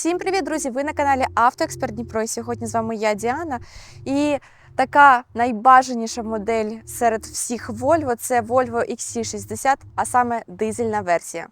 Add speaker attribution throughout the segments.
Speaker 1: Всім привіт, друзі! Ви на каналі Автоексперт Дніпро. І сьогодні з вами я, Діана. І така найбажаніша модель серед всіх Volvo це Volvo XC60, а саме дизельна версія.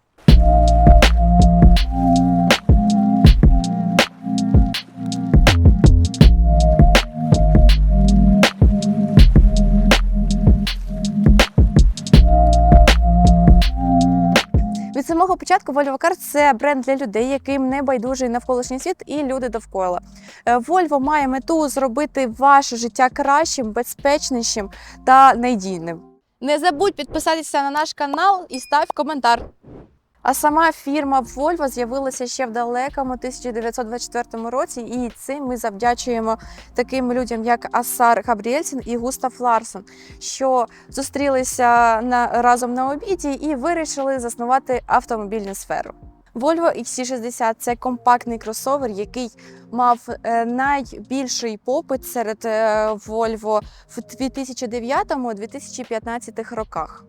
Speaker 1: Початку Volvo Cars – це бренд для людей, яким не байдужий навколишній світ і люди довкола. Е, Volvo має мету зробити ваше життя кращим, безпечнішим та надійним. Не забудь підписатися на наш канал і став коментар. А сама фірма Volvo з'явилася ще в далекому 1924 році, і цим ми завдячуємо таким людям, як Асар Габріельсін і Густав Ларсон, що зустрілися на, разом на обіді і вирішили заснувати автомобільну сферу. Volvo XC60 – це компактний кросовер, який мав е, найбільший попит серед е, Volvo в 2009-2015 роках.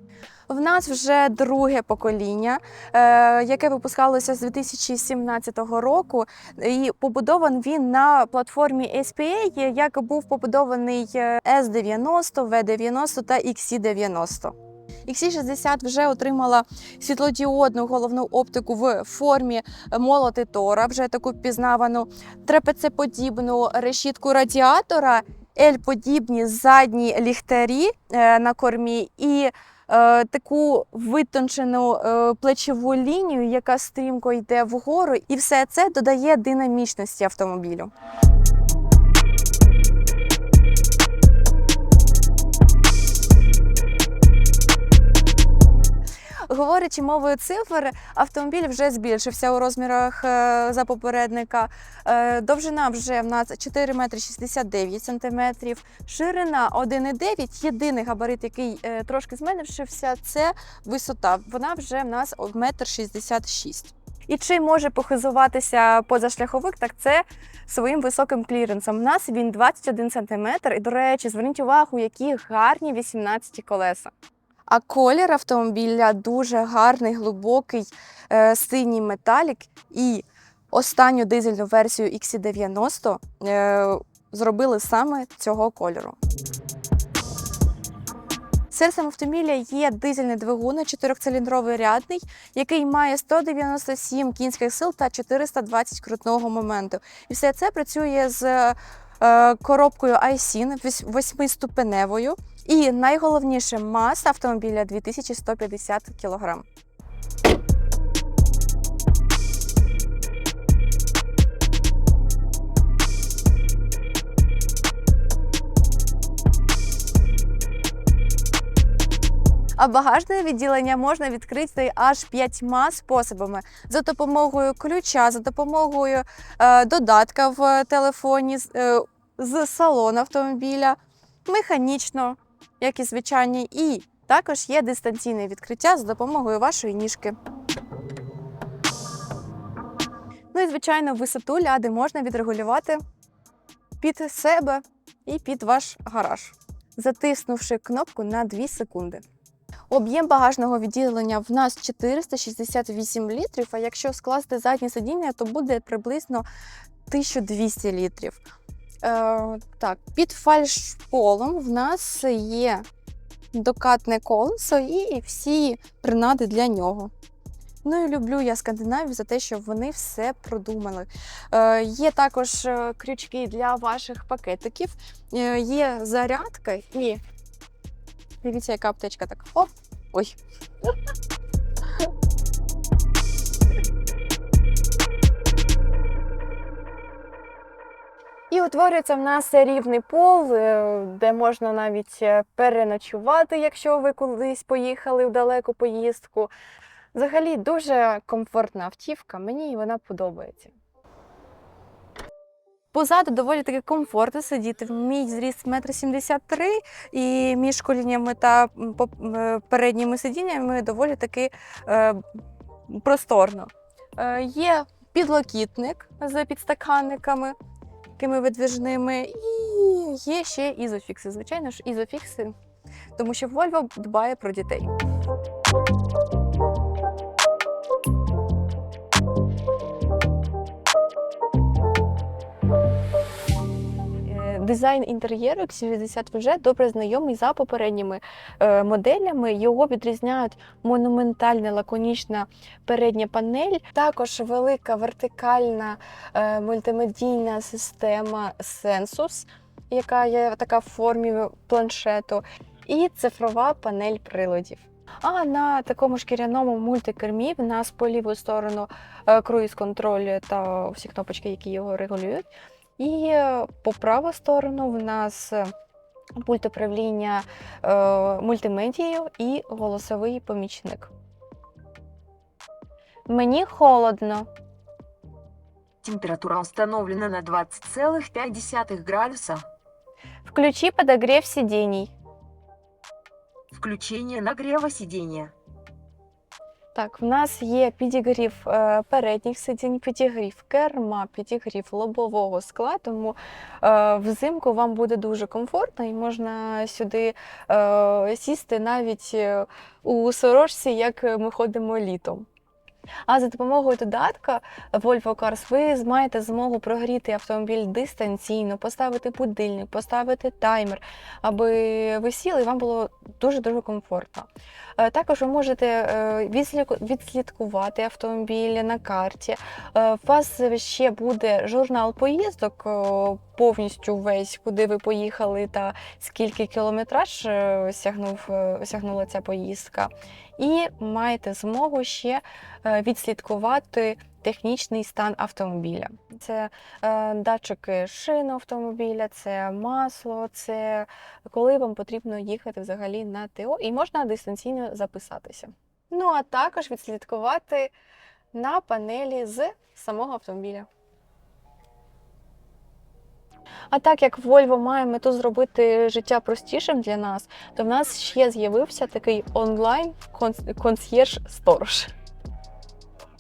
Speaker 1: В нас вже друге покоління, е, яке випускалося з 2017 року, і побудований він на платформі SPA, як був побудований S90, V90 та XC90. XC60 вже отримала світлодіодну головну оптику в формі молоти Тора, вже таку впізнавану, трапецеподібну решітку радіатора, L-подібні задні ліхтарі е, на кормі і е, таку витончену е, плечову лінію, яка стрімко йде вгору, і все це додає динамічності автомобілю. Говорячи мовою цифр, автомобіль вже збільшився у розмірах е, за попередника. Е, Довжина вже в нас 4 метри 69 сантиметрів, ширина 1,9. Єдиний габарит, який е, трошки зменшився, це висота. Вона вже в нас метр 66. І чим може похизуватися позашляховик, так це своїм високим кліренсом. У нас він 21 см. І, до речі, зверніть увагу, які гарні 18 колеса. А колір автомобіля дуже гарний, глибокий, е, синій металік. І останню дизельну версію XC90 е, зробили саме цього кольору. Серцем автомобіля є дизельний двигун, 4-циліндровий рядний, який має 197 кінських сил та 420 крутного моменту. І все це працює з е, коробкою iSyn восьмиступеневою. І найголовніше маса автомобіля 2150 кг. А багажне відділення можна відкрити аж п'ятьма способами: за допомогою ключа, за допомогою е, додатка в телефоні, е, з салону автомобіля, механічно, як і звичайні, і також є дистанційне відкриття за допомогою вашої ніжки. Ну і, звичайно, висоту ляди можна відрегулювати під себе і під ваш гараж, затиснувши кнопку на 2 секунди. Об'єм багажного відділення в нас 468 літрів, а якщо скласти заднє сидіння, то буде приблизно 1200 літрів. Е, так, під фальшполом в нас є докатне колесо і всі принади для нього. Ну і люблю я Скандинавію за те, що вони все продумали. Е, Є також е, крючки для ваших пакетиків, е, є зарядка і дивіться, яка аптечка так. Оп! Ой. І утворюється в нас рівний пол, е, де можна навіть е, переночувати, якщо ви кудись поїхали в далеку поїздку. Взагалі дуже комфортна автівка, мені вона подобається. Позаду доволі таки комфортно сидіти. Мій зріст 1,73 м, і між коліннями та е, передніми сидіннями доволі таки е, просторно. Е, є підлокітник з підстаканниками, такими видвижними. і є ще ізофікси. Звичайно ж, ізофікси, тому що Volvo дбає про дітей. Дизайн інтер'єру X60 вже добре знайомий за попередніми е, моделями. Його відрізняють монументальна лаконічна передня панель, також велика вертикальна е, мультимедійна система Sensus, яка є така в формі планшету, і цифрова панель приладів. А на такому шкіряному мультикермі в нас по ліву сторону е, круїз-контроль та всі кнопочки, які його регулюють. І е, по праву сторону в нас е, пульт управління е, мультимедією і голосовий помічник. Мені холодно.
Speaker 2: Температура установлена на 20,5 градуса.
Speaker 1: Включи подогрев сидений.
Speaker 2: Включение нагрева сидения.
Speaker 1: Так, в нас є підігрів е, передніх сидінь, підігрів керма, підігрів лобового скла, тому е, взимку вам буде дуже комфортно і можна сюди е, сісти навіть у сорочці, як ми ходимо літом. А за допомогою додатка Volvo Cars ви маєте змогу прогріти автомобіль дистанційно, поставити будильник, поставити таймер, аби ви сіли і вам було дуже-дуже комфортно. Е, Також ви можете е, відслідкувати автомобіль на карті. Е, У вас ще буде журнал поїздок повністю весь, куди ви поїхали та скільки кілометраж сягнув, сягнула ця поїздка. І маєте змогу ще е, відслідкувати технічний стан автомобіля. Це е, датчики шин автомобіля, це масло, це коли вам потрібно їхати взагалі на ТО, і можна дистанційно записатися. Ну а також відслідкувати на панелі з самого автомобіля. А так як Volvo має мету зробити життя простішим для нас, то в нас ще з'явився такий онлайн консьєрж сторож.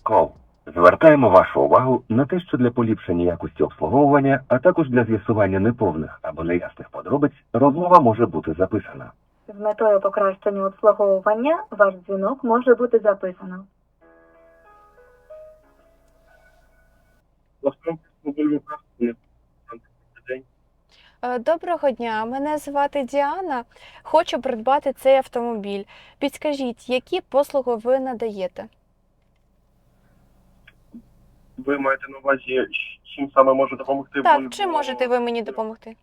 Speaker 3: Кол. Звертаємо вашу увагу на те, що для поліпшення якості обслуговування, а також для з'ясування неповних або неясних подробиць, розмова може бути записана.
Speaker 4: З метою покращення обслуговування ваш дзвінок може бути записано.
Speaker 1: Е, Доброго дня, мене звати Діана. Хочу придбати цей автомобіль. Підскажіть, які послуги ви надаєте?
Speaker 5: Ви маєте на увазі, чим саме може допомогти
Speaker 1: Так,
Speaker 5: Volvo?
Speaker 1: чи можете ви мені допомогти?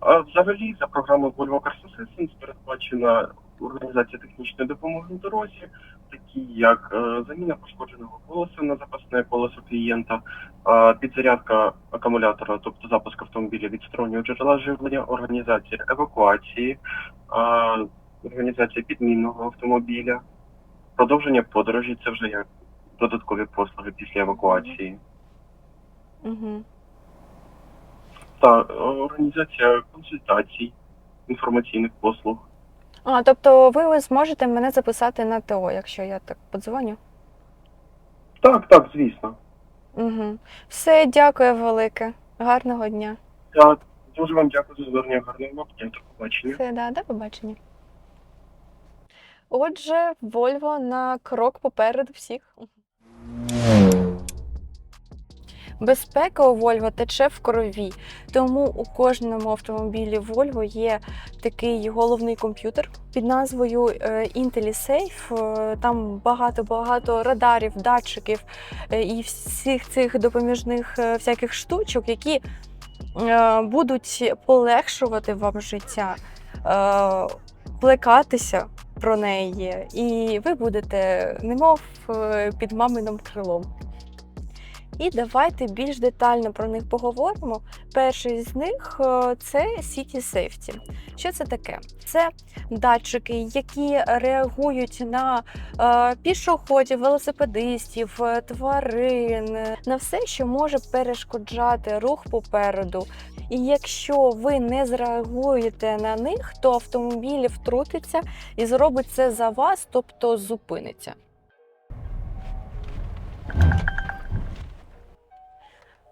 Speaker 5: А взагалі за програмою Volvo Cars Assistance передбачена організація технічної допомоги на дорозі, такі як е, заміна пошкодженого колеса на запасне колесо клієнта, е, підзарядка акумулятора, тобто запуск автомобіля від стороннього джерела живлення, організація евакуації, е, організація підмінного автомобіля, продовження подорожі це вже як додаткові послуги після евакуації.
Speaker 1: Угу.
Speaker 5: та організація консультацій, інформаційних послуг.
Speaker 1: А, тобто ви зможете мене записати на ТО, якщо я так подзвоню?
Speaker 5: Так, так, звісно.
Speaker 1: Угу. Все, дякую велике. Гарного дня.
Speaker 5: Я дуже вам дякую за звернення гарного дня. До побачення.
Speaker 1: Все, да, до побачення. Отже, Volvo на крок попереду всіх. Безпека у Volvo тече в крові, тому у кожному автомобілі Volvo є такий головний комп'ютер під назвою е, IntelliSafe. Е, Там багато-багато радарів, датчиків е, і всіх цих допоміжних всяких штучок, які будуть полегшувати вам життя, плекатися про неї, і ви будете немов під маминим крилом. І давайте більш детально про них поговоримо. Перший з них е, це City Safety. Що це таке? Це датчики, які реагують на е, пішоходів, велосипедистів, е, тварин, на все, що може перешкоджати рух попереду. І якщо ви не зреагуєте на них, то автомобіль втрутиться і зробить це за вас, тобто зупиниться.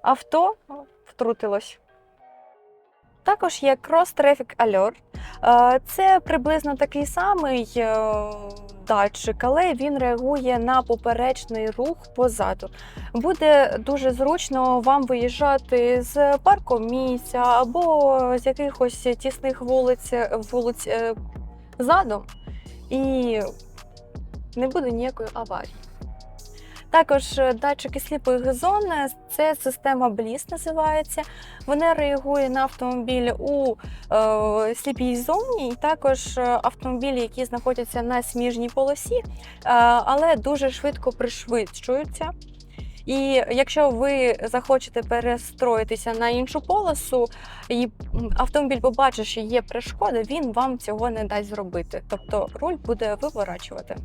Speaker 1: Авто втрутилось. Також є Cross Traffic Alert. Це приблизно такий самий е, датчик, але він реагує на поперечний рух позаду. Буде дуже зручно вам виїжджати з парку місця або з якихось тісних вулиць, вулиць е, задом, і не буде ніякої аварії. Також е, датчики сліпих зон це система BLIS називається. Вона реагує на автомобіль у е, сліпій зоні, і також е, автомобілі, які знаходяться на сміжній полосі, е, але дуже швидко пришвидшуються. І якщо ви захочете перестроїтися на іншу полосу, і автомобіль побачить, що є перешкода, він вам цього не дасть зробити. Тобто руль буде виворачувати.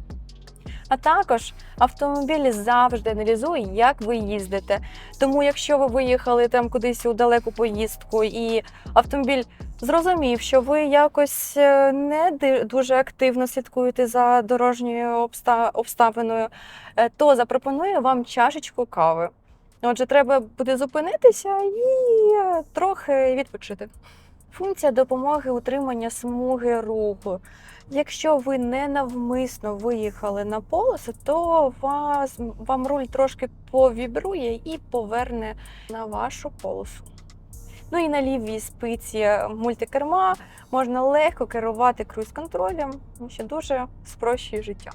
Speaker 1: А також автомобіль завжди аналізує, як ви їздите. Тому, якщо ви виїхали там кудись у далеку поїздку, і автомобіль зрозумів, що ви якось е, не дуже активно слідкуєте за дорожньою обставиною, е, то запропонує вам чашечку кави. Отже, треба буде зупинитися і е, трохи відпочити. Функція допомоги утримання смуги руху. Якщо ви ненавмисно виїхали на полосу, то вас, вам руль трошки повібрує і поверне на вашу полосу. Ну і на лівій спиці мультикерма можна легко керувати круїз-контролем, що дуже спрощує життя.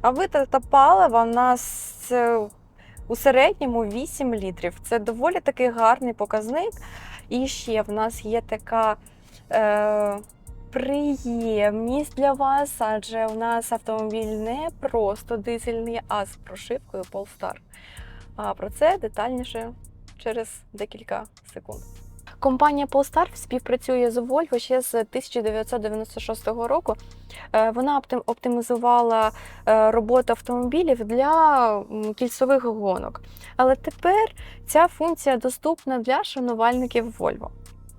Speaker 1: А витрата палива в нас у середньому 8 літрів. Це доволі таки гарний показник. І ще в нас є така е, приємність для вас, адже у нас автомобіль не просто дизельний, а з прошивкою Polestar. А про це детальніше через декілька секунд. Компанія Polestar співпрацює з Volvo ще з 1996 року. Е, Вона оптимізувала е, роботу автомобілів для м, кільцевих гонок. Але тепер ця функція доступна для шанувальників Volvo.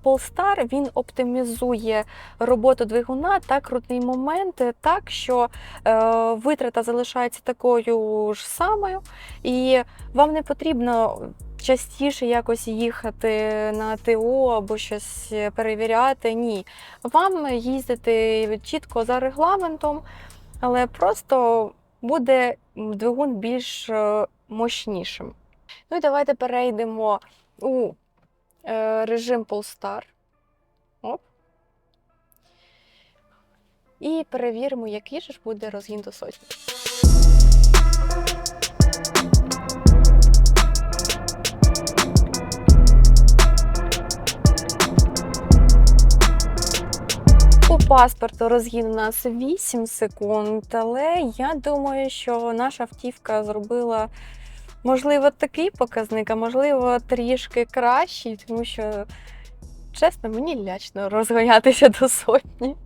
Speaker 1: Polestar він оптимізує роботу двигуна та крутний момент так, що е, витрата залишається такою ж самою, і вам не потрібно частіше якось їхати на ТО або щось перевіряти. Ні. Вам їздити чітко за регламентом, але просто буде двигун більш е, мощнішим. Ну і давайте перейдемо у режим Polestar. Оп. І перевіримо, який же ж буде розгін до сотні. По паспорту розгін у нас 8 секунд, але я думаю, що наша автівка зробила, можливо, такий показник, а можливо, трішки кращий, тому що, чесно, мені лячно розганятися до сотні.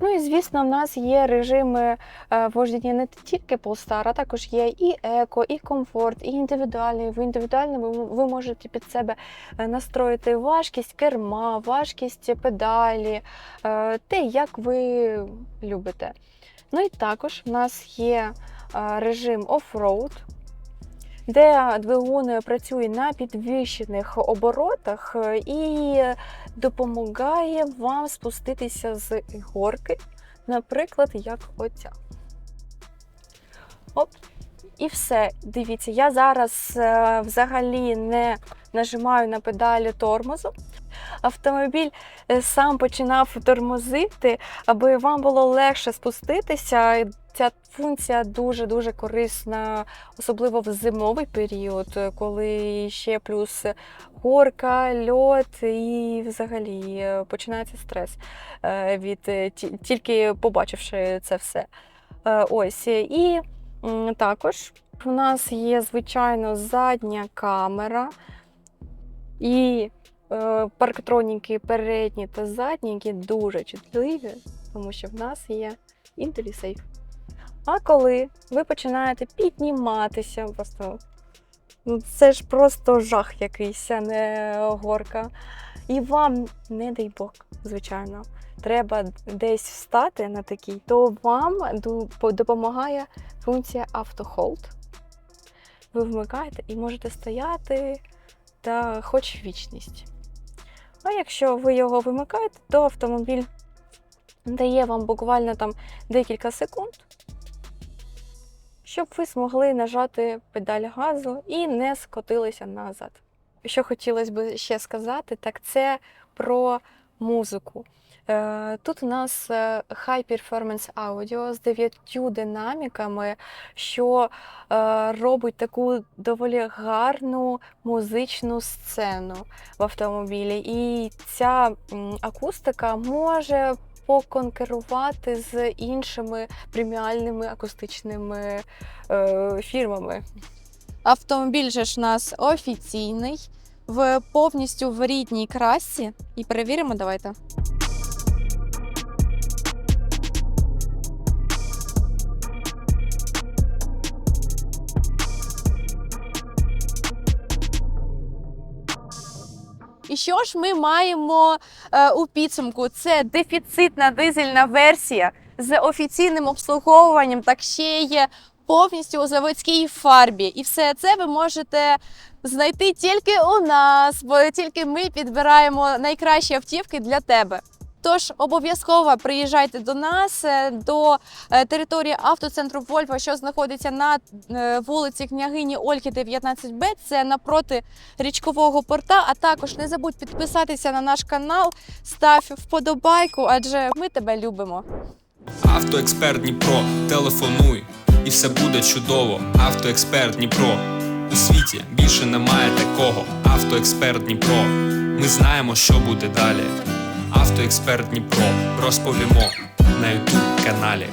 Speaker 1: Ну і звісно, в нас є режими е, вождіння не тільки Polestar, а також є і еко, і комфорт, і індивідуальний. В індивідуальному ви- можете під себе е, настроїти важкість керма, важкість педалі, е, те, як ви любите. Ну і також в нас є режим оффроуд, де двигун працює на підвищених оборотах е, і допомагає вам спуститися з горки, наприклад, як оця. Оп. І все. Дивіться, я зараз е, взагалі не нажимаю на педалі тормозу. Автомобіль е, сам починав тормозити, аби вам було легше спуститися. Ця функція дуже-дуже корисна, особливо в зимовий період, е, коли ще плюс горка, льот і взагалі починається стрес від тільки побачивши це все. Ось і також у нас є звичайно задня камера і е, парктроніки передні та задні, які дуже чутливі, тому що в нас є IntelliSafe. А коли ви починаєте підніматися, просто ну, це ж просто жах якийсь, а не горка. І вам, не дай Бог, звичайно, треба десь встати на такій, то вам допомагає функція автохолд. Ви вмикаєте і можете стояти та хоч вічність. А якщо ви його вимикаєте, то автомобіль дає вам буквально там декілька секунд, щоб ви змогли нажати педаль газу і не скотилися назад. Що хотілося б ще сказати, так це про музику. Е, Тут у нас е, High Performance Audio з дев'ятью динаміками, що е, робить таку доволі гарну музичну сцену в автомобілі. І ця акустика може поконкурувати з іншими преміальними акустичними фірмами. Автомобіль же ж у нас офіційний, в повністю в рідній красі. І перевіримо, давайте. І що ж ми маємо е, у підсумку? Це дефіцитна дизельна версія з офіційним обслуговуванням, так ще є повністю у заводській фарбі. І все це ви можете знайти тільки у нас, бо тільки ми підбираємо найкращі автівки для тебе. Тож обов'язково приїжджайте до нас е, до е, території автоцентру Вольво, що знаходиться на е, вулиці княгині Ольги 19Б. Це напроти річкового порта. А також не забудь підписатися на наш канал, став вподобайку, адже ми тебе любимо.
Speaker 6: Автоексперт Дніпро, телефонуй, і все буде чудово. Автоексперт Дніпро. У світі більше немає такого. Автоексперт Дніпро. Ми знаємо, що буде далі. Автоексперт Дніпро розповімо на ютуб каналі.